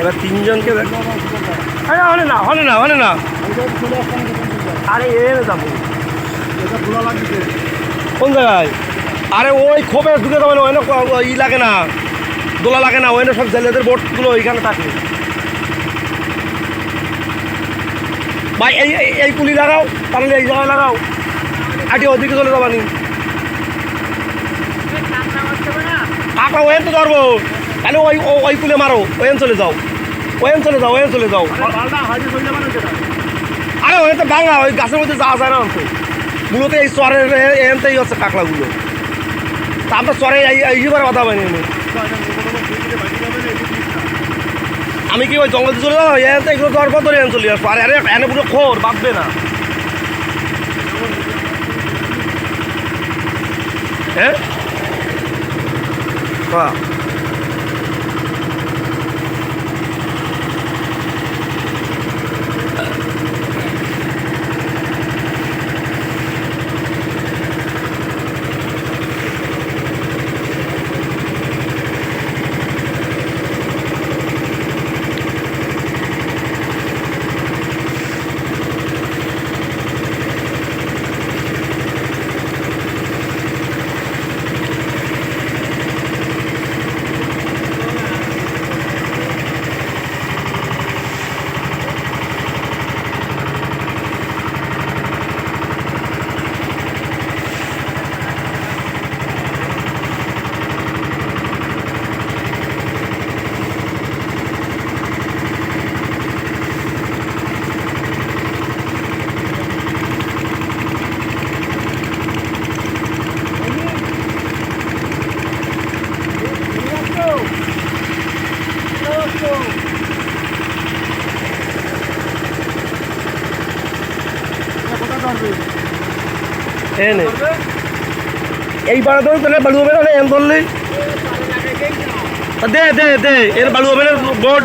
এবার তিনজনকে আরে হলে না হলে না হলে না। আরে এনে যাব। কোন জায়গায়? আরে ওই খোপে ঢুকে দেবে না ওইখানে ক- ই লাগে না। দোলা লাগে না ওইখানে সব জেলেদের বোটগুলো ওইখানে থাকে। ভাই এই এই- পুলি লাগাও তাহলে এই জায়গায় লাগাও। আটি ওদিকে চলে যাবানি। কাকা ওয়েন তো ধরবো। তাহলে ওই ওই কুলে মারো ওয়েন চলে যাও। ওয়েন চলে যাও, ওয়েন চলে যাও। আরে, ওই তো ভাঙা, ওই গাছের মধ্যে যাওয়া যায় না অন্ত মূলত এই চরের এনতেই হচ্ছে কাঁকড়াগুলো। তা আমরা চরে এই কথা বানিয়ে নি আমি কি ওই জঙ্গল চলে যাব? এনতে এগুলো ধরে এন চলে আসব? আরে আরে, এনে পুরো খোর, বাঁধবে না। হ্যাঁ? হ্যাঁ এনে এইবার ধরে তাহলে বালু হবে না এন নেই দে দে দে এর বালু হবে না বোর্ড